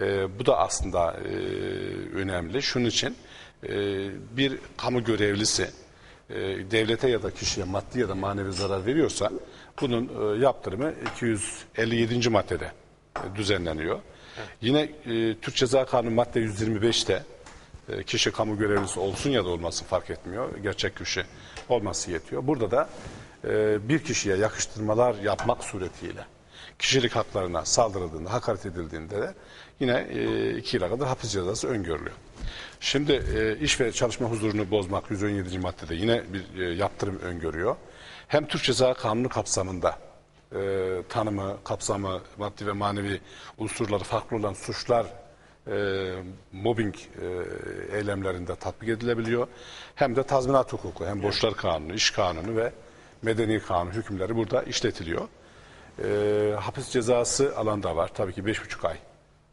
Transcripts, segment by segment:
E, bu da aslında e, önemli. Şunun için e, bir kamu görevlisi e, devlete ya da kişiye maddi ya da manevi zarar veriyorsa bunun e, yaptırımı 257. maddede e, düzenleniyor. Yine e, Türk Ceza Kanunu madde 125'te e, kişi kamu görevlisi olsun ya da olmasın fark etmiyor. Gerçek kişi olması yetiyor. Burada da e, bir kişiye yakıştırmalar yapmak suretiyle kişilik haklarına saldırıldığında, hakaret edildiğinde de yine e, iki yıla kadar hapis cezası öngörülüyor. Şimdi e, iş ve çalışma huzurunu bozmak 117. maddede yine bir e, yaptırım öngörüyor. Hem Türk Ceza Kanunu kapsamında e, tanımı, kapsamı, maddi ve manevi unsurları farklı olan suçlar e, mobbing e, eylemlerinde tatbik edilebiliyor. Hem de tazminat hukuku, hem borçlar kanunu, iş kanunu ve medeni kanun hükümleri burada işletiliyor. E, hapis cezası alan da var. Tabii ki 5,5 ay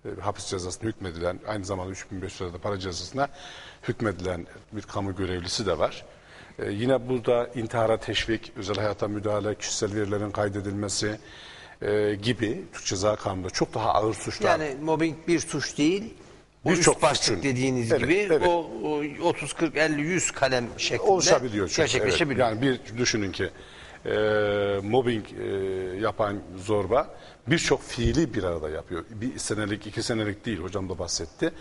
e, hapis cezasına hükmedilen, aynı zamanda 3500 lirada para cezasına hükmedilen bir kamu görevlisi de var. E, yine burada intihara teşvik, özel hayata müdahale, kişisel verilerin kaydedilmesi e, gibi Türk Ceza Kanunu'nda çok daha ağır suçlar Yani mobbing bir suç değil. Birçok başlık dediğiniz Evet, gibi evet. o, o 30 40 50 100 kalem şeklinde oluşabiliyor çünkü. gerçekleşebiliyor. Evet. Yani bir düşünün ki e, mobbing e, yapan zorba birçok fiili bir arada yapıyor. Bir senelik, iki senelik değil hocam da bahsetti.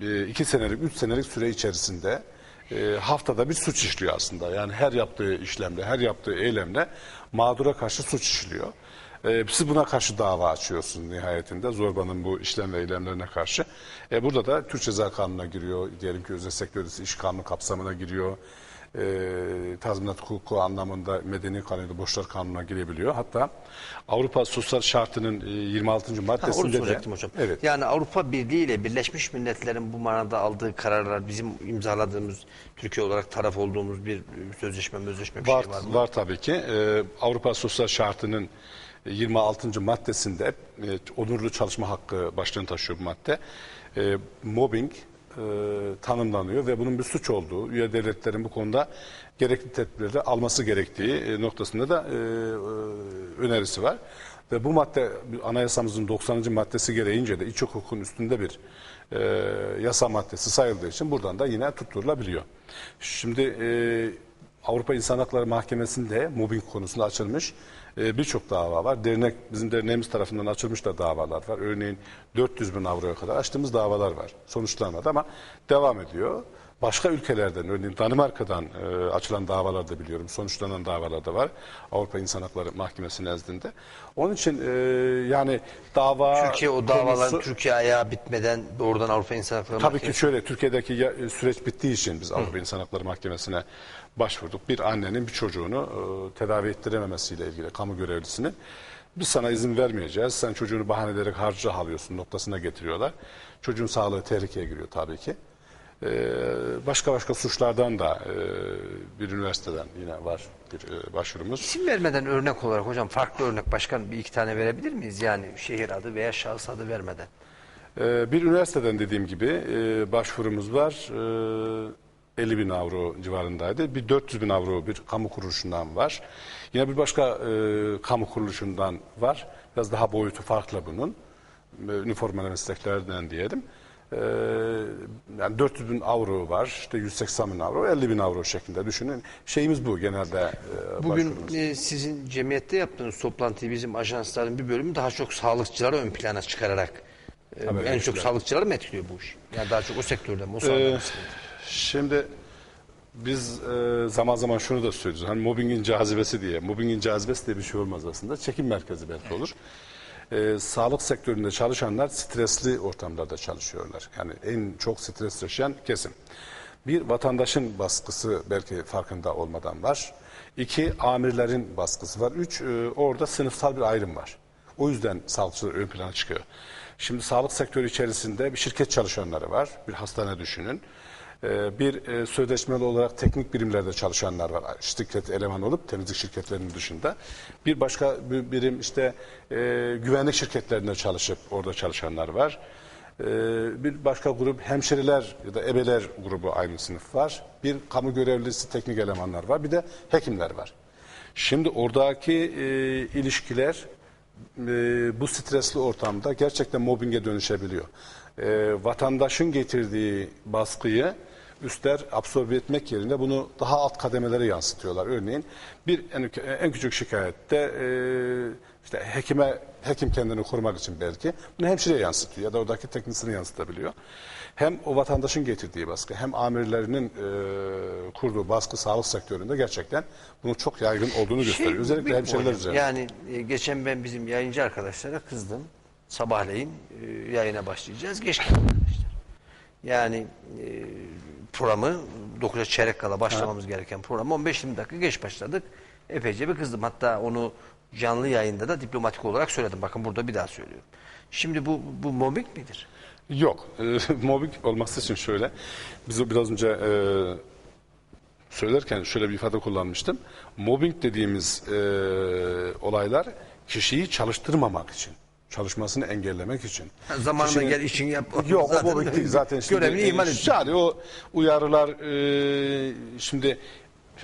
E, iki senelik, üç senelik süre içerisinde e, haftada bir suç işliyor aslında. Yani her yaptığı işlemle, her yaptığı eylemle mağdura karşı suç işliyor. E, siz buna karşı dava açıyorsun nihayetinde zorbanın bu işlem ve eylemlerine karşı. E, burada da Türk Ceza Kanunu'na giriyor, diyelim ki özel sektör iş kanunu kapsamına giriyor. E, tazminat hukuku anlamında medeni kanunu, borçlar kanununa girebiliyor. Hatta Avrupa Sosyal Şartı'nın e, 26. Ha, onu maddesinde de soracaktım hocam. Evet. Yani Avrupa Birliği ile Birleşmiş Milletler'in bu manada aldığı kararlar bizim imzaladığımız Türkiye olarak taraf olduğumuz bir sözleşme, sözleşme bir Var, şey var mı? var tabii ki. Ee, Avrupa Sosyal Şartı'nın 26. maddesinde e, onurlu çalışma hakkı başlığını taşıyor bu madde. E, mobbing e, tanımlanıyor ve bunun bir suç olduğu, üye devletlerin bu konuda gerekli tedbirleri alması gerektiği e, noktasında da e, e, önerisi var. Ve bu madde anayasamızın 90. maddesi gereğince de iç hukukun üstünde bir e, yasa maddesi sayıldığı için buradan da yine tutturulabiliyor. Şimdi e, Avrupa İnsan Hakları Mahkemesi'nde mobbing konusunda açılmış e, birçok dava var. Dernek bizim derneğimiz tarafından açılmış da davalar var. Örneğin 400 bin avroya kadar açtığımız davalar var. Sonuçlanmadı ama devam ediyor. Başka ülkelerden örneğin Danimarka'dan e, açılan davalar da biliyorum. Sonuçlanan davalar da var. Avrupa İnsan Hakları Mahkemesi nezdinde. Onun için e, yani dava Türkiye o davaların konusu- Türkiye ayağı bitmeden doğrudan Avrupa İnsan Hakları Tabii ki Mahkemesi- şöyle Türkiye'deki ya- e, süreç bittiği için biz Avrupa İnsan Hakları Mahkemesi'ne başvurduk. Bir annenin bir çocuğunu e, tedavi ettirememesiyle ilgili kamu görevlisinin biz sana izin vermeyeceğiz. Sen çocuğunu bahane ederek harca alıyorsun noktasına getiriyorlar. Çocuğun sağlığı tehlikeye giriyor tabii ki. E, başka başka suçlardan da e, bir üniversiteden yine var bir e, başvurumuz. İsim vermeden örnek olarak hocam farklı örnek başkan bir iki tane verebilir miyiz? Yani şehir adı veya şahıs adı vermeden. Ee, Bir üniversiteden dediğim gibi e, başvurumuz var. Ee, 50 bin avro civarındaydı. Bir 400 bin avro bir kamu kuruluşundan var. Yine bir başka kamu kuruluşundan var. Biraz daha boyutu farklı bunun. Üniformalı mesleklerden diyelim. Ee, yani 400 bin avro var. İşte 180 bin avro, 50 bin avro şeklinde düşünün. Şeyimiz bu genelde e, Bugün e, sizin cemiyette yaptığınız toplantıyı bizim ajansların bir bölümü daha çok sağlıkçıları ön plana çıkararak e, en çok sağlıkçıları mı etkiliyor bu iş? Yani daha çok o sektörde mi? O Ee? Şimdi biz e, zaman zaman şunu da söylüyoruz. Hani mobbingin cazibesi diye. Mobbingin cazibesi diye bir şey olmaz aslında. Çekim merkezi belki olur. E, sağlık sektöründe çalışanlar stresli ortamlarda çalışıyorlar. Yani en çok stres yaşayan kesim. Bir vatandaşın baskısı belki farkında olmadan var. İki amirlerin baskısı var. Üç e, orada sınıfsal bir ayrım var. O yüzden sağlıkçılar ön plana çıkıyor. Şimdi sağlık sektörü içerisinde bir şirket çalışanları var. Bir hastane düşünün. Ee, Bir e, sözleşmeli olarak teknik birimlerde çalışanlar var. Şirket eleman olup temizlik şirketlerinin dışında. Bir başka bir birim işte e, güvenlik şirketlerinde çalışıp orada çalışanlar var. Ee, Bir başka grup hemşireler ya da ebeler grubu aynı sınıf var. Bir kamu görevlisi teknik elemanlar var. Bir de hekimler var. Şimdi oradaki e, ilişkiler bu stresli ortamda gerçekten mobbinge dönüşebiliyor. vatandaşın getirdiği baskıyı üstler absorbe etmek yerine bunu daha alt kademelere yansıtıyorlar. Örneğin bir en, en küçük şikayette e, işte hekime hekim kendini korumak için belki bunu hemşireye yansıtıyor ya da oradaki teknisini yansıtabiliyor. Hem o vatandaşın getirdiği baskı hem amirlerinin e, kurduğu baskı sağlık sektöründe gerçekten bunun çok yaygın olduğunu gösteriyor. Özellikle hemşireler üzerinde. Yani e, geçen ben bizim yayıncı arkadaşlara kızdım. Sabahleyin e, yayına başlayacağız. Geç kaldık. Yani e, programı 9'a çeyrek kala başlamamız gereken programı 15-20 dakika geç başladık. Epeyce bir kızdım. Hatta onu canlı yayında da diplomatik olarak söyledim. Bakın burada bir daha söylüyorum. Şimdi bu, bu mobbing midir? Yok. E, mobbing olması için şöyle. Biz biraz önce e, söylerken şöyle bir ifade kullanmıştım. Mobbing dediğimiz e, olaylar kişiyi çalıştırmamak için, çalışmasını engellemek için. Ha, zamanında Kişinin- gel işini yap. Yok Zaten o mobbing değil zaten. Şimdi, Görevini e, ihmal etmiş. Yani o uyarılar e, şimdi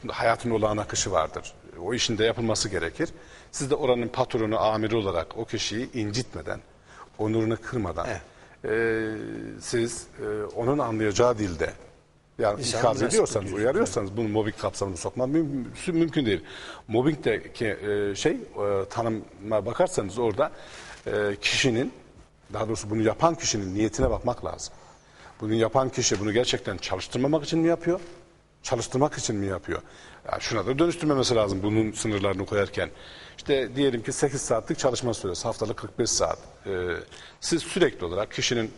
şimdi hayatın olağan akışı vardır. O işin de yapılması gerekir. Siz de oranın patronu, amiri olarak o kişiyi incitmeden, onurunu kırmadan Evet. e, siz e, onun anlayacağı dilde yani İnsan ikaz ediyorsanız, uyarıyorsanız bunu mobbing kapsamında sokmak müm- mümkün değil. Mobbingdeki e, şey e, tanıma bakarsanız orada e, kişinin daha doğrusu bunu yapan kişinin niyetine bakmak lazım. Bunu yapan kişi bunu gerçekten çalıştırmamak için mi yapıyor? Çalıştırmak için mi yapıyor? Ya şuna da dönüştürmemesi lazım bunun sınırlarını koyarken. İşte diyelim ki 8 saatlik çalışma süresi, haftalık 45 saat. Ee, siz sürekli olarak kişinin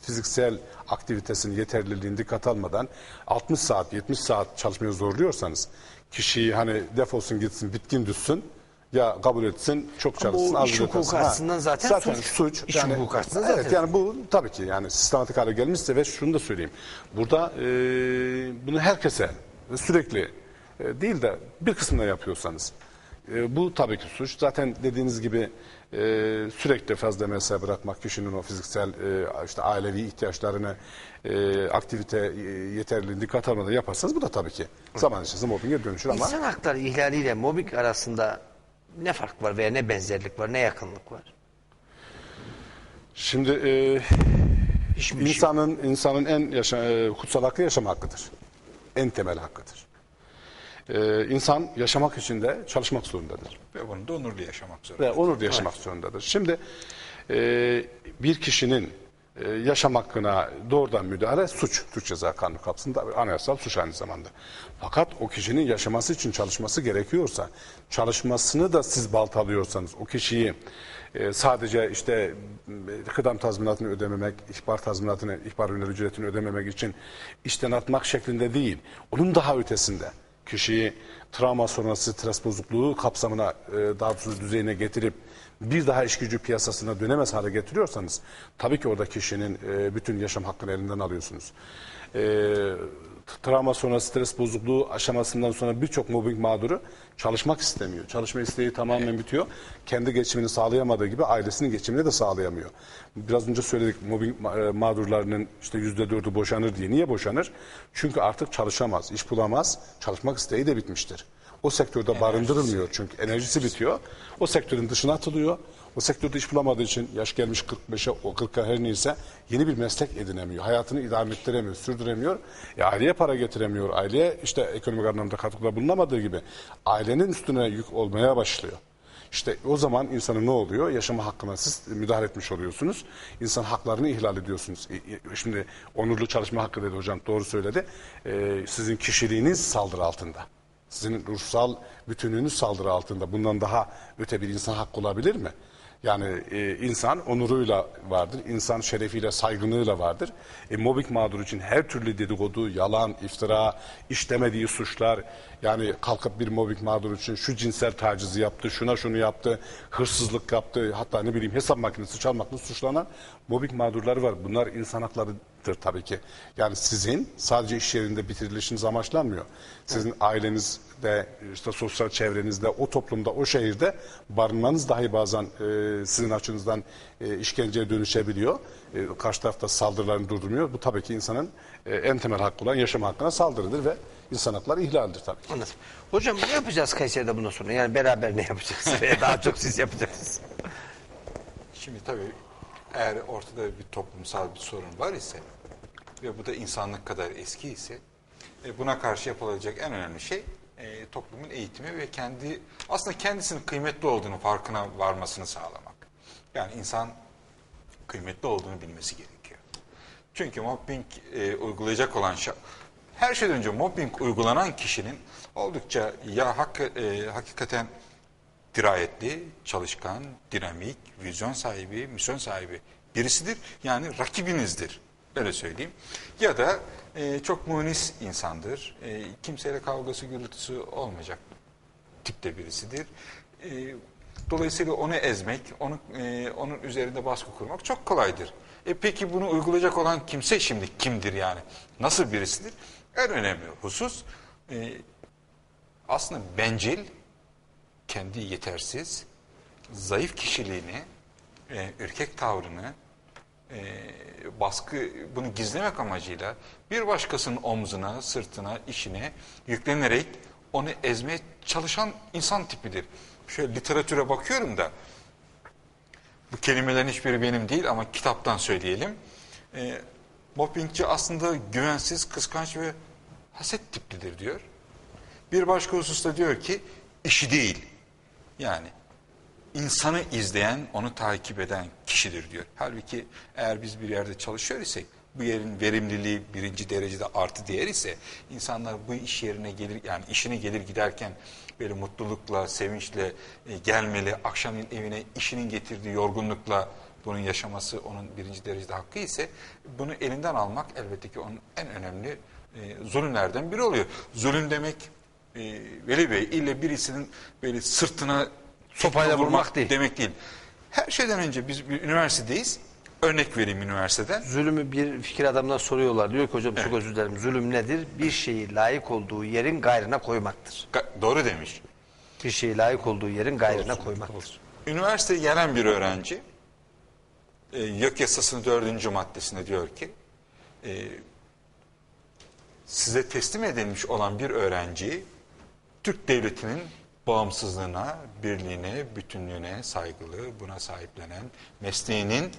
fiziksel aktivitesini, yeterliliğini dikkat almadan 60 saat, 70 saat çalışmaya zorluyorsanız kişiyi hani defolsun gitsin, bitkin düşsün ya kabul etsin, çok çalışsın, bu az iş hukuku açısından zaten zaten suç. suç. İş hukuku açısından evet, zaten yani bu tabii ki yani sistematik hale gelmişse ve şunu da söyleyeyim. Burada e, bunu herkese sürekli e, değil de bir kısmına yapıyorsanız e, bu tabii ki suç. Zaten dediğiniz gibi e, sürekli fazla mesai bırakmak kişinin o fiziksel e, işte ailevi ihtiyaçlarını e, aktivite e, yeterliliğini dikkat almadan yaparsanız bu da tabii ki zaman içerisinde mobbinge dönüşür ama İnsan hakları ihlaliyle mobbing arasında ne fark var veya ne benzerlik var, ne yakınlık var? şimdi e, Hiçbir şey. İnsanın insanın en yaşa, e, kutsal hakkı yaşam hakkıdır. En temel hakkıdır. Ee, insan yaşamak için de çalışmak zorundadır. Ve bunu da onurlu yaşamak zorunda. Ve onurlu yaşamak zorundadır. Şimdi e, bir kişinin e, yaşam hakkına doğrudan müdahale suç. Türk Ceza Kanunu kapsamında anayasal suç aynı zamanda. Fakat o kişinin yaşaması için çalışması gerekiyorsa, çalışmasını da siz baltalıyorsanız, o kişiyi e, sadece işte e, kıdem tazminatını ödememek, ihbar tazminatını, ihbar ürünleri ücretini ödememek için işten atmak şeklinde değil, onun daha ötesinde kişiyi travma sonrası stres bozukluğu kapsamına e, daha düzeyine getirip bir daha iş gücü piyasasına dönemez hale getiriyorsanız tabii ki orada kişinin e, bütün yaşam hakkını elinden alıyorsunuz. E, travma sonrası stres bozukluğu aşamasından sonra birçok mobbing mağduru çalışmak istemiyor. Çalışma isteği tamamen bitiyor. Kendi geçimini sağlayamadığı gibi ailesinin geçimini de sağlayamıyor. Biraz önce söyledik mobbing e, mağdurlarının işte yüzde dördü boşanır diye. Niye boşanır? Çünkü artık çalışamaz, iş bulamaz, çalışmak isteği de bitmiştir. O sektörde barındırılmıyor çünkü enerjisi bitiyor. O sektörün dışına atılıyor. O sektörde iş bulamadığı için yaş gelmiş 45'e o 40'a her neyse yeni bir meslek edinemiyor. Hayatını idame ettiremiyor, sürdüremiyor. E, aileye para getiremiyor. Aileye işte ekonomik anlamda katkıda bulunamadığı gibi ailenin üstüne yük olmaya başlıyor. İşte o zaman insanın ne oluyor? Yaşama hakkına siz müdahale etmiş oluyorsunuz. İnsan haklarını ihlal ediyorsunuz. E, e, Şimdi onurlu çalışma hakkı dedi hocam doğru söyledi. E, sizin kişiliğiniz saldırı altında. Sizin ruhsal bütünlüğünüz saldırı altında. Bundan daha öte bir insan hakkı olabilir mi? Yani e, insan onuruyla vardır, insan şerefiyle, saygınlığıyla vardır. E, mobbing mağduru için her türlü dedikodu, yalan, iftira, işlemediği suçlar, yani kalkıp bir mobbing mağduru için şu cinsel tacizi yaptı, şuna şunu yaptı, hırsızlık yaptı, hatta ne bileyim hesap makinesi çalmakla suçlanan mobbing mağdurları var. Bunlar insan haklarıdır tabii ki. Yani sizin sadece iş yerinde bitirilişiniz amaçlanmıyor. Sizin ailenizde, işte sosyal çevrenizde, o toplumda, o şehirde barınmanız dahi bazen e, sizin açınızdan e, işkenceye dönüşebiliyor. E, karşı tarafta saldırılarını durdurmuyor. Bu tabii ki insanın e, en temel hakkı olan yaşam hakkına saldırıdır ve insan hakları ihlaldir tabii ki. Anladım. Hocam ne yapacağız Kayseri'de bundan sonra? Yani beraber ne yapacağız? Veya daha çok siz yapacaksınız. Şimdi tabii eğer ortada bir toplumsal bir sorun var ise ve bu da insanlık kadar eski ise e, buna karşı yapılacak en önemli şey e, toplumun eğitimi ve kendi aslında kendisinin kıymetli olduğunu farkına varmasını sağlamak. Yani insan kıymetli olduğunu bilmesi gerekiyor. Çünkü mobbing e, uygulayacak olan şa- her şeyden önce mobbing uygulanan kişinin oldukça ya hak, hakikaten dirayetli, çalışkan, dinamik, vizyon sahibi, misyon sahibi birisidir. Yani rakibinizdir. Öyle söyleyeyim. Ya da e, çok munis insandır. E, kimseyle kavgası gürültüsü olmayacak tipte birisidir. E, dolayısıyla onu ezmek, onu, e, onun üzerinde baskı kurmak çok kolaydır. E peki bunu uygulayacak olan kimse şimdi kimdir yani? Nasıl birisidir? En önemli husus e, aslında bencil, kendi yetersiz, zayıf kişiliğini, e, ürkek tavrını, e, baskı bunu gizlemek amacıyla bir başkasının omzuna, sırtına, işine yüklenerek onu ezmeye çalışan insan tipidir. Şöyle literatüre bakıyorum da bu kelimelerin hiçbiri benim değil ama kitaptan söyleyelim. E, mobbingçi aslında güvensiz, kıskanç ve haset tiplidir diyor. Bir başka hususta diyor ki işi değil. Yani insanı izleyen, onu takip eden kişidir diyor. Halbuki eğer biz bir yerde çalışıyor isek bu yerin verimliliği birinci derecede artı değer ise insanlar bu iş yerine gelir yani işine gelir giderken böyle mutlulukla, sevinçle e, gelmeli, akşam evine işinin getirdiği yorgunlukla bunun yaşaması onun birinci derecede hakkı ise bunu elinden almak elbette ki onun en önemli e, zulümlerden biri oluyor. Zulüm demek e, Veli Bey ille birisinin böyle sırtına Sopayla tekme vurmak değil. demek değil. Her şeyden önce biz bir üniversitedeyiz. Örnek vereyim üniversiteden. Zulümü bir fikir adamına soruyorlar. Diyor ki hocam çok özür dilerim. Zulüm nedir? Bir şeyi layık olduğu yerin gayrına koymaktır. Ga- Doğru demiş. Bir şeyi layık olduğu yerin gayrına koymaktır. Üniversiteye gelen bir öğrenci e, YÖK yasasının dördüncü maddesinde diyor ki e, size teslim edilmiş olan bir öğrenciyi Türk devletinin bağımsızlığına, birliğine, bütünlüğüne saygılı, buna sahiplenen, mesleğinin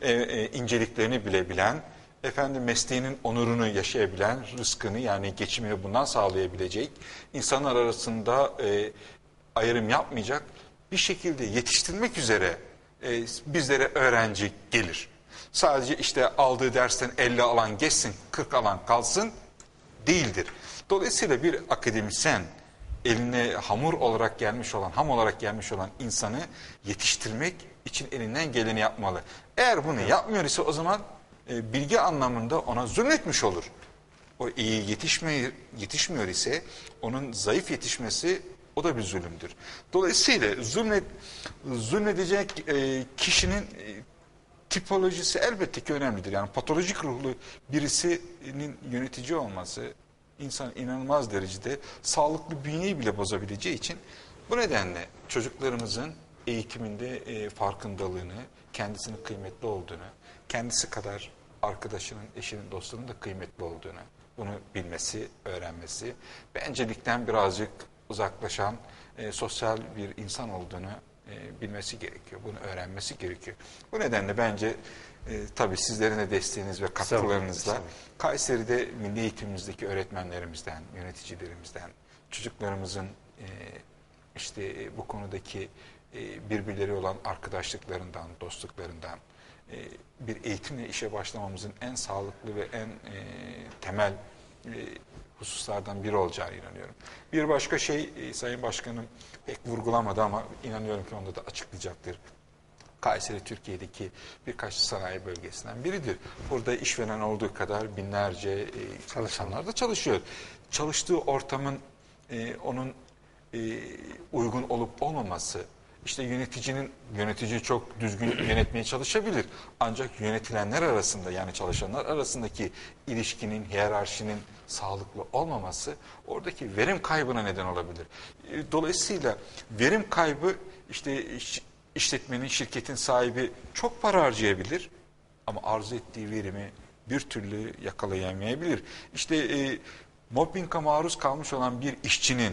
e, e, inceliklerini bilebilen, efendim mesleğinin onurunu yaşayabilen, rızkını yani geçimini bundan sağlayabilecek, insanlar arasında e, ayrım yapmayacak bir şekilde yetiştirmek üzere e, bizlere öğrenci gelir. Sadece işte aldığı dersten 50 alan geçsin, 40 alan kalsın değildir. Dolayısıyla bir akademisyen eline hamur olarak gelmiş olan, ham olarak gelmiş olan insanı yetiştirmek için elinden geleni yapmalı. Eğer bunu yapmıyor ise o zaman e, bilgi anlamında ona zulmetmiş olur. O iyi yetişmiyor, yetişmiyor ise onun zayıf yetişmesi o da bir zulümdür. Dolayısıyla zulmet, zulmedecek e, kişinin e, tipolojisi elbette ki önemlidir. Yani patolojik ruhlu birisinin yönetici olması insan inanılmaz derecede sağlıklı bünyeyi bile bozabileceği için bu nedenle çocuklarımızın eğitiminde e, farkındalığını, kendisinin kıymetli olduğunu, kendisi kadar arkadaşının, eşinin, dostunun da kıymetli olduğunu bunu bilmesi, öğrenmesi, bencillikten birazcık uzaklaşan e, sosyal bir insan olduğunu e, bilmesi gerekiyor. Bunu öğrenmesi gerekiyor. Bu nedenle bence e, tabii sizlerin de desteğiniz ve katkılarınızla Kayseri'de milli eğitimimizdeki öğretmenlerimizden, yöneticilerimizden, çocuklarımızın e, işte e, bu konudaki e, birbirleri olan arkadaşlıklarından, dostluklarından e, bir eğitimle işe başlamamızın en sağlıklı ve en e, temel e, hususlardan biri olacağını inanıyorum. Bir başka şey e, Sayın Başkanım pek vurgulamadı ama inanıyorum ki onda da açıklayacaktır. Kayseri Türkiye'deki birkaç sanayi bölgesinden biridir. Burada işveren olduğu kadar binlerce e, çalışanlar da çalışıyor. Çalıştığı ortamın e, onun uygun olup olmaması, işte yöneticinin yönetici çok düzgün yönetmeye çalışabilir. Ancak yönetilenler arasında yani çalışanlar arasındaki ilişkinin, hiyerarşinin sağlıklı olmaması oradaki verim kaybına neden olabilir. E, Dolayısıyla verim kaybı işte iş- işletmenin, şirketin sahibi çok para harcayabilir ama arzu ettiği verimi bir türlü yakalayamayabilir. İşte e, mobbinga maruz kalmış olan bir işçinin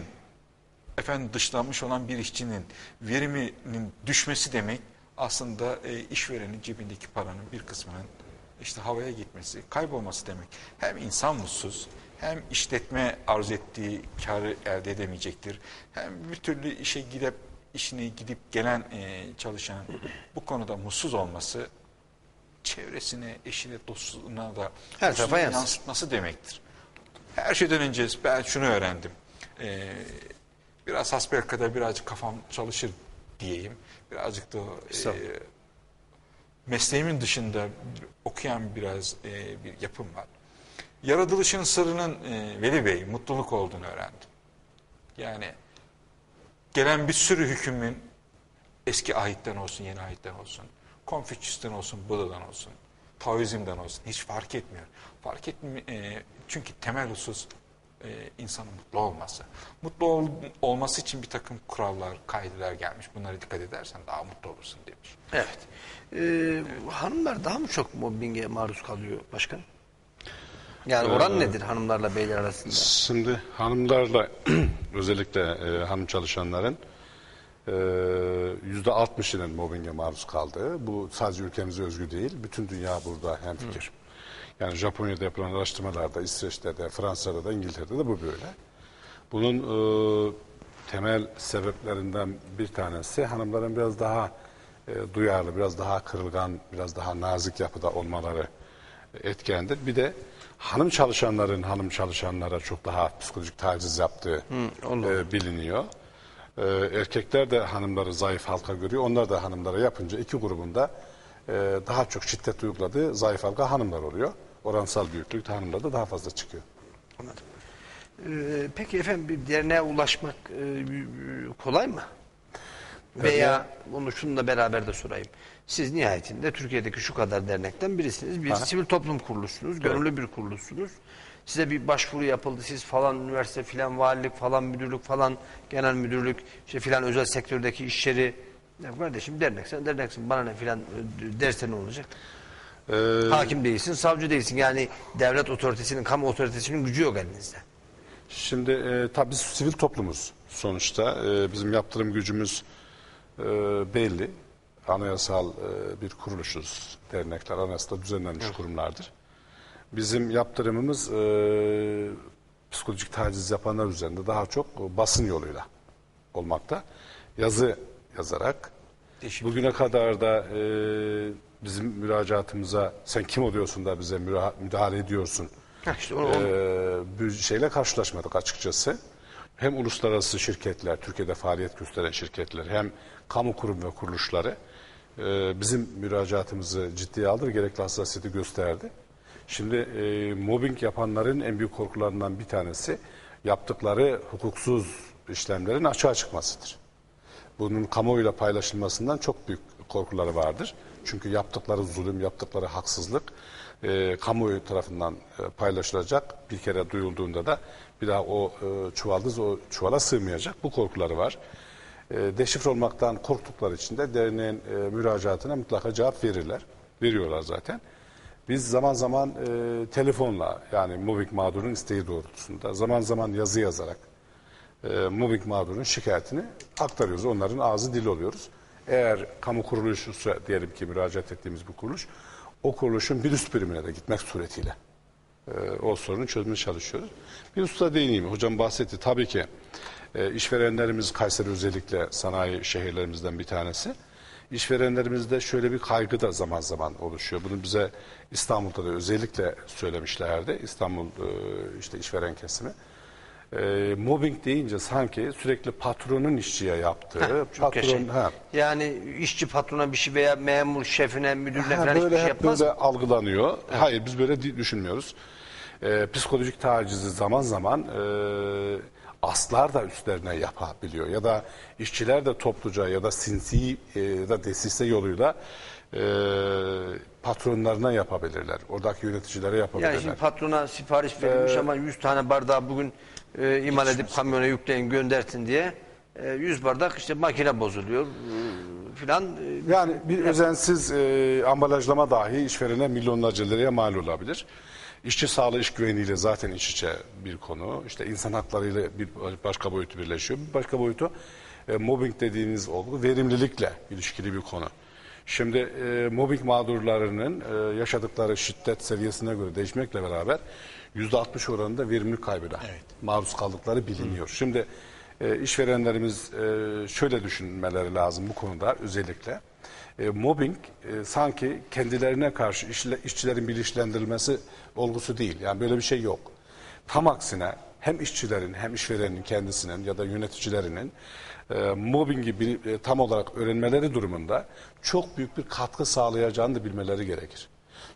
efendim dışlanmış olan bir işçinin veriminin düşmesi demek aslında e, işverenin cebindeki paranın bir kısmının işte havaya gitmesi, kaybolması demek. Hem insan mutsuz, hem işletme arzu ettiği karı elde edemeyecektir. Hem bir türlü işe gidip işine gidip gelen e, çalışan bu konuda mutsuz olması çevresine, eşine, dostuna da Her tarafa yansıtması demektir. Her şeyden önce ben şunu öğrendim. Ee, biraz hasbelkader birazcık kafam çalışır diyeyim. Birazcık da e, mesleğimin dışında okuyan biraz e, bir yapım var. Yaratılışın sırrının e, Veli Bey mutluluk olduğunu öğrendim. Yani gelen bir sürü hükümün eski ahitten olsun, yeni ahitten olsun, Konfüçyüs'ten olsun, Buda'dan olsun, Taoizm'den olsun hiç fark etmiyor. Fark etmiyor çünkü temel husus e, insanın mutlu olması. Mutlu ol- olması için bir takım kurallar, kaideler gelmiş. Bunlara dikkat edersen daha mutlu olursun demiş. Evet. Ee, hanımlar daha mı çok mobbinge maruz kalıyor başkan? Yani oran nedir hanımlarla beyler arasında? Şimdi hanımlarla özellikle e, hanım çalışanların e, yüzde 60'ının mobbinge maruz kaldığı. Bu sadece ülkemize özgü değil. Bütün dünya burada hemfikir. Yani Japonya'da yapılan araştırmalarda, İsveç'te de, Fransa'da da, İngiltere'de de bu böyle. Bunun e, temel sebeplerinden bir tanesi hanımların biraz daha e, duyarlı, biraz daha kırılgan, biraz daha nazik yapıda olmaları etkendir. Bir de hanım çalışanların hanım çalışanlara çok daha psikolojik taciz yaptığı e, biliniyor. E, erkekler de hanımları zayıf halka görüyor. Onlar da hanımlara yapınca iki grubunda e, daha çok şiddet uyguladığı zayıf halka hanımlar oluyor. Oransal büyüklük de hanımlarda daha fazla çıkıyor. Anladım. Ee, peki efendim bir derneğe ulaşmak e, kolay mı? Veya bunu şununla beraber de sorayım. Siz nihayetinde Türkiye'deki şu kadar dernekten birisiniz. Bir sivil toplum kuruluşsunuz, gönüllü bir kuruluşsunuz. Size bir başvuru yapıldı. Siz falan üniversite filan valilik falan müdürlük falan genel müdürlük işte filan özel sektördeki iş yeri ya kardeşim dernek sen derneksin bana ne filan e, derse ne olacak? Ee, Hakim değilsin, savcı değilsin. Yani devlet otoritesinin, kamu otoritesinin gücü yok elinizde. Şimdi e, tabii biz sivil toplumuz sonuçta. E, bizim yaptırım gücümüz e, belli. Anayasal e, bir kuruluşuz. Dernekler anayasada düzenlenmiş kurumlardır. Bizim yaptırımımız e, psikolojik taciz yapanlar üzerinde daha çok basın yoluyla olmakta. Yazı yazarak. Teşekkür Bugüne kadar da e, bizim müracaatımıza sen kim oluyorsun da bize müdahale ediyorsun Heh, işte onu- onu- e, bir şeyle karşılaşmadık açıkçası. Hem uluslararası şirketler, Türkiye'de faaliyet gösteren şirketler, hem kamu kurum ve kuruluşları e, bizim müracaatımızı ciddiye aldı ve gerekli hassasiyeti gösterdi. Şimdi e, mobbing yapanların en büyük korkularından bir tanesi yaptıkları hukuksuz işlemlerin açığa çıkmasıdır. Bunun kamuoyuyla paylaşılmasından çok büyük korkuları vardır. Çünkü yaptıkları zulüm, yaptıkları haksızlık e, kamuoyu tarafından e, paylaşılacak. Bir kere duyulduğunda da bir daha o e, çuvaldız o çuvala sığmayacak. Bu korkuları var. E, deşifre olmaktan korktukları için de derneğin e, müracaatına mutlaka cevap verirler. Veriyorlar zaten. Biz zaman zaman e, telefonla yani mobbing mağdurun isteği doğrultusunda zaman zaman yazı yazarak e, mobbing mağdurun şikayetini aktarıyoruz. Onların ağzı dili oluyoruz. Eğer kamu kuruluşu diyelim ki müracaat ettiğimiz bir kuruluş, o kuruluşun bir üst birimine de gitmek suretiyle e, o sorunu çözmeye çalışıyoruz. Bir usta değineyim. Hocam bahsetti. Tabii ki e, işverenlerimiz Kayseri özellikle sanayi şehirlerimizden bir tanesi. İşverenlerimizde şöyle bir kaygı da zaman zaman oluşuyor. Bunu bize İstanbul'da da özellikle söylemişlerdi. İstanbul e, işte işveren kesimi. E, mobbing deyince sanki sürekli patronun işçiye yaptığı, yaşa. patron ha, Yani işçi patrona bir şey veya memur şefine, müdürüne Ha, falan hiçbir böyle şey hep yapmaz. böyle algılanıyor. Hayır biz böyle düşünmüyoruz. Ee, psikolojik tacizi zaman zaman e, aslar da üstlerine yapabiliyor. Ya da işçiler de topluca ya da sinsi e, ya da desiste yoluyla e, patronlarına yapabilirler. Oradaki yöneticilere yapabilirler. Yani şimdi patrona sipariş verilmiş ama 100 tane bardağı bugün e, imal edip kamyona yükleyin göndersin diye e, 100 bardak işte makine bozuluyor e, filan. E, Yani bir özensiz e, ambalajlama dahi işverene milyonlarca liraya mal olabilir. İşçi sağlığı iş güveniyle zaten iç içe bir konu. İşte insan haklarıyla bir başka boyutu birleşiyor. Bir başka boyutu e, mobbing dediğiniz olgu verimlilikle ilişkili bir konu. Şimdi e, mobbing mağdurlarının e, yaşadıkları şiddet seviyesine göre değişmekle beraber %60 oranında verimlilik kaybına maruz kaldıkları biliniyor. Şimdi e, işverenlerimiz e, şöyle düşünmeleri lazım bu konuda özellikle. E, mobbing e, sanki kendilerine karşı işle, işçilerin bilinçlendirilmesi olgusu değil. Yani böyle bir şey yok. Tam aksine hem işçilerin hem işverenin kendisinin ya da yöneticilerinin e, mobbingi bil- e, tam olarak öğrenmeleri durumunda çok büyük bir katkı sağlayacağını da bilmeleri gerekir.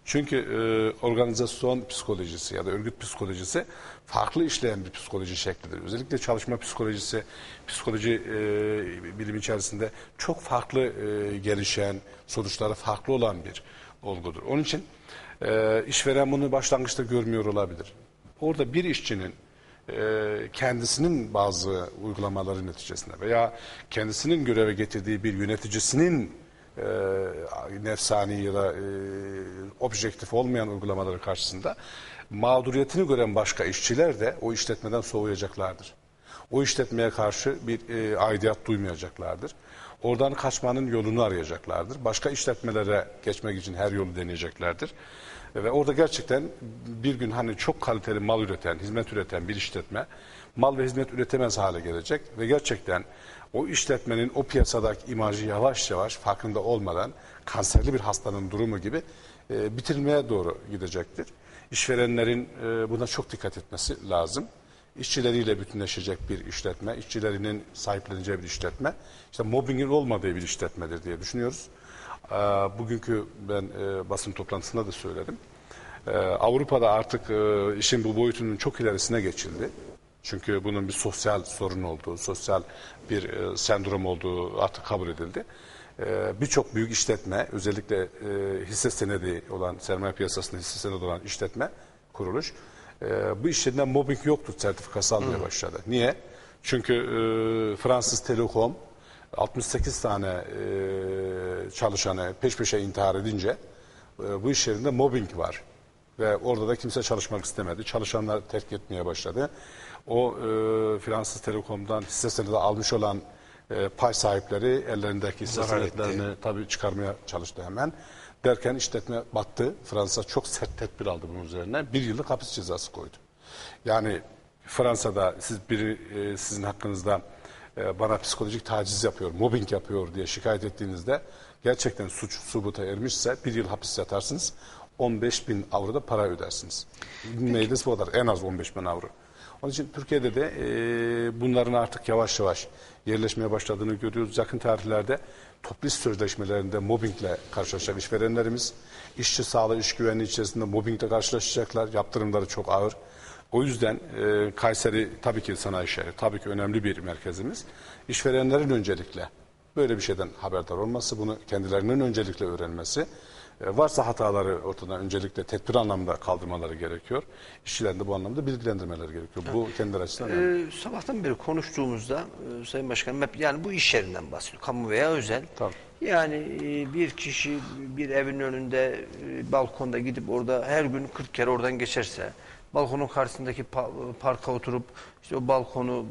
Çünkü e, organizasyon psikolojisi ya da örgüt psikolojisi farklı işleyen bir psikoloji şeklidir. Özellikle çalışma psikolojisi, psikoloji e, bilim içerisinde çok farklı e, gelişen, sonuçları farklı olan bir olgudur. Onun için e, işveren bunu başlangıçta görmüyor olabilir. Orada bir işçinin kendisinin bazı uygulamaları neticesinde veya kendisinin göreve getirdiği bir yöneticisinin e, nefsani ya da e, objektif olmayan uygulamaları karşısında mağduriyetini gören başka işçiler de o işletmeden soğuyacaklardır. O işletmeye karşı bir e, aidiyet duymayacaklardır. Oradan kaçmanın yolunu arayacaklardır. Başka işletmelere geçmek için her yolu deneyeceklerdir. Ve orada gerçekten bir gün hani çok kaliteli mal üreten, hizmet üreten bir işletme mal ve hizmet üretemez hale gelecek ve gerçekten o işletmenin o piyasadaki imajı yavaş yavaş farkında olmadan kanserli bir hastanın durumu gibi e, bitirilmeye doğru gidecektir. İşverenlerin e, buna çok dikkat etmesi lazım. İşçileriyle bütünleşecek bir işletme, işçilerinin sahipleneceği bir işletme, işte mobbingin olmadığı bir işletmedir diye düşünüyoruz. Ee, Bugünkü ben e, basın toplantısında da söyledim. Ee, Avrupa'da artık e, işin bu boyutunun çok ilerisine geçildi. Çünkü bunun bir sosyal sorun olduğu, sosyal bir e, sendrom olduğu artık kabul edildi. Ee, Birçok büyük işletme, özellikle e, hisse senedi olan, sermaye piyasasında hisse senedi olan işletme, kuruluş, e, bu işlerinden mobbing yoktur sertifikası almaya başladı. Niye? Çünkü e, Fransız Telekom 68 tane e, çalışanı peş peşe intihar edince e, bu iş yerinde mobbing var. Ve orada da kimse çalışmak istemedi. Çalışanlar terk etmeye başladı. O e, Fransız Telekom'dan hisse senedi almış olan e, pay sahipleri ellerindeki hisse senetlerini tabii çıkarmaya çalıştı hemen. Derken işletme battı. Fransa çok sert tedbir aldı bunun üzerine. Bir yıllık hapis cezası koydu. Yani Fransa'da siz biri e, sizin hakkınızda bana psikolojik taciz yapıyor, mobbing yapıyor diye şikayet ettiğinizde gerçekten suç subuta ermişse bir yıl hapis yatarsınız. 15 bin avro da para ödersiniz. Meclis bu kadar. En az 15 bin avro. Onun için Türkiye'de de e, bunların artık yavaş yavaş yerleşmeye başladığını görüyoruz. Yakın tarihlerde toplu sözleşmelerinde mobbingle karşılaşacak işverenlerimiz, işçi sağlığı, iş güvenliği içerisinde mobbingle karşılaşacaklar. Yaptırımları çok ağır. O yüzden e, Kayseri tabii ki sanayi şehri, tabii ki önemli bir merkezimiz. İşverenlerin öncelikle böyle bir şeyden haberdar olması, bunu kendilerinin öncelikle öğrenmesi, e, varsa hataları ortadan öncelikle tedbir anlamda kaldırmaları gerekiyor. İşçilerin de bu anlamda bilgilendirmeleri gerekiyor. Bu kendileri açısından önemli. Ee, sabahtan beri konuştuğumuzda e, Sayın Başkanım hep yani bu iş yerinden bahsediyor. Kamu veya özel. Tabii. Yani e, bir kişi bir evin önünde e, balkonda gidip orada her gün 40 kere oradan geçerse balkonun karşısındaki pa- parka oturup işte o balkonu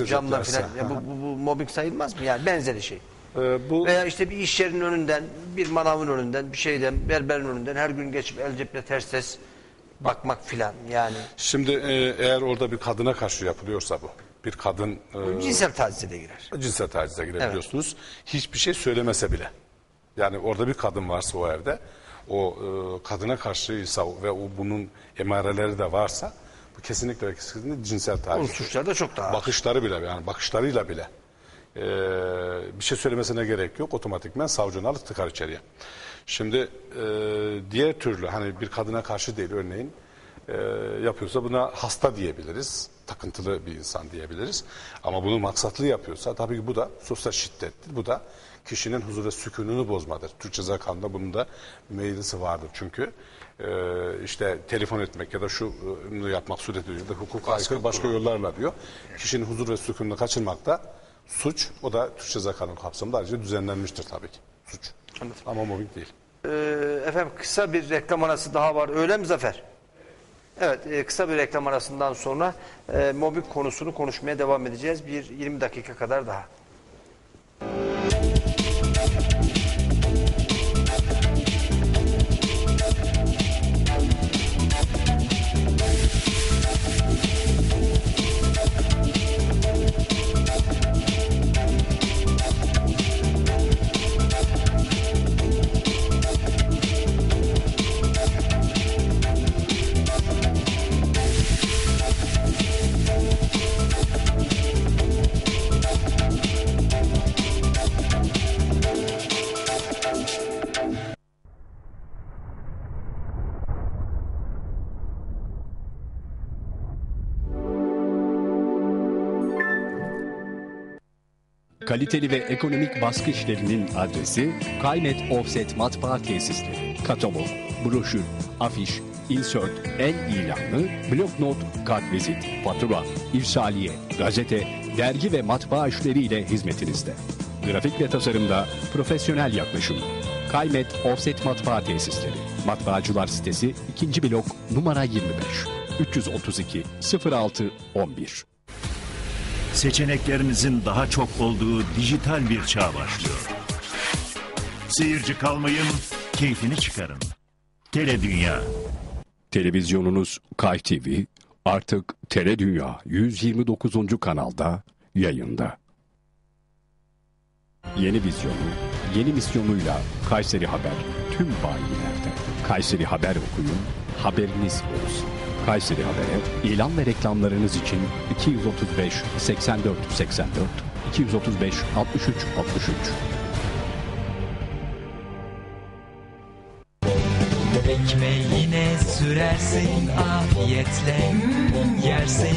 e, camdan Gözetlerse, falan ya bu, bu, bu mobbing sayılmaz mı? Yani benzeri şey. E, bu Veya işte bir iş yerinin önünden, bir manavın önünden, bir şeyden, berberin önünden her gün geçip el cepte ters ters bakmak filan yani. şimdi e, eğer orada bir kadına karşı yapılıyorsa bu, bir kadın e, Cinsel tacize de girer. cinsel tacize girebiliyorsunuz. Hiçbir şey söylemese bile. Yani orada bir kadın varsa o evde, o e, kadına karşıysa ve o bunun emareleri de varsa bu kesinlikle ve kesinlikle cinsel taciz. suçları da çok daha. Bakışları bile yani bakışlarıyla bile e, bir şey söylemesine gerek yok. Otomatikmen savcını alıp tıkar içeriye. Şimdi e, diğer türlü hani bir kadına karşı değil örneğin e, yapıyorsa buna hasta diyebiliriz. Takıntılı bir insan diyebiliriz. Ama bunu maksatlı yapıyorsa tabii ki bu da sosyal şiddettir. Bu da kişinin huzur ve sükununu bozmadır. Türk Ceza Kanunu'nda bunun da meclisi vardır çünkü. e, işte telefon etmek ya da şu e, yapmak suretiyle da hukuka aykırı başka yollarla diyor. Kişinin huzur ve sükununu kaçırmak da suç. O da Türk Ceza Kanunu kapsamında ayrıca düzenlenmiştir tabii ki. Suç. Anladım. Ama mobbing değil. Ee, efendim kısa bir reklam arası daha var. Öyle mi Zafer? Evet e, kısa bir reklam arasından sonra e, mobbing konusunu konuşmaya devam edeceğiz. Bir 20 dakika kadar daha. Kaliteli ve ekonomik baskı işlerinin adresi Kaymet Offset Matbaa Tesisleri. Katalog, broşür, afiş, insert, el ilanı, bloknot, kartvizit, fatura, irsaliye, gazete, dergi ve matbaa işleriyle hizmetinizde. Grafik ve tasarımda profesyonel yaklaşım. Kaymet Offset Matbaa Tesisleri. Matbaacılar sitesi 2. blok numara 25. 332 06 11. Seçeneklerinizin daha çok olduğu dijital bir çağ başlıyor. Seyirci kalmayın, keyfini çıkarın. Tele Dünya. Televizyonunuz Kay TV artık Tele Dünya 129. kanalda yayında. Yeni vizyonu, yeni misyonuyla Kayseri Haber tüm bayilerde. Kayseri Haber okuyun, haberiniz olsun. Kayseri Haber'e ilan ve reklamlarınız için 235 84 84 235 63 63 Ekmeğine sürersin afiyetle yersin